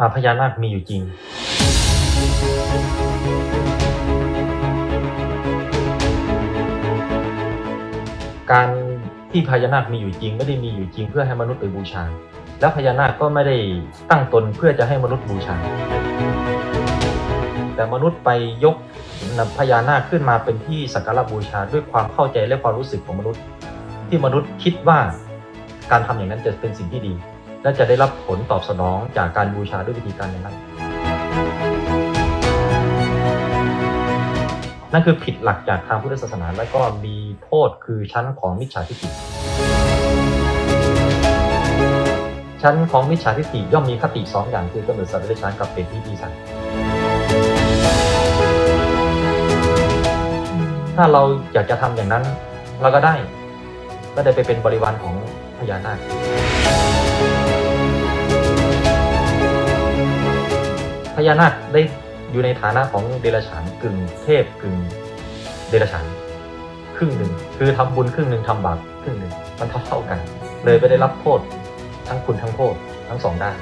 อาพญานาคมีอยู่จริง การที่พญานาคมีอยู่จริง ไม่ได้มีอยู่จริง เพื่อให้มนุษย์ไปบูชา แล้วพญานาคก็ไม่ได้ตั้งตนเพื่อจะให้มนุษย์บูชา แต่มนุษย์ไปยกพญานาคขึ้นมาเป็นที่สักการะบูชาด้วยความเข้าใจและความรู้สึกของมนุษย์ ที่มนุษย์คิดว่าการทำอย่างนั้นจะเป็นสิ่งที่ดี และจะได้รับผลตอบสนองจากการบูชาด้วยวิธีการนั้นนั่นคือผิดหลักจากทางพุทธศาสนาและก็มีโทษคือชั้นของมิจฉาทิฏฐิชั้นของมิจฉาทิฏฐิย่อมมีคติสองอย่างคือกำเนิดสัตว์เดรัจฉานกับเป็นที่ดีสัตว์ถ้าเราอยากจะทำอย่างนั้นเราก็ได้ ก็ได้ไปเป็นบริวารของพญานาค ญานาคได้อยู่ในฐานะของเดรัจฉานกึ่งเทพกึ่งเดรัจฉานครึ่งหนึ่งคือทำบุญครึ่งหนึ่งทำบาปครึ่งหนึ่งมันเท่าเท่ากัน เลยไม่ได้รับโทษทั้งคุณทั้งโทษทั้งสองด้าน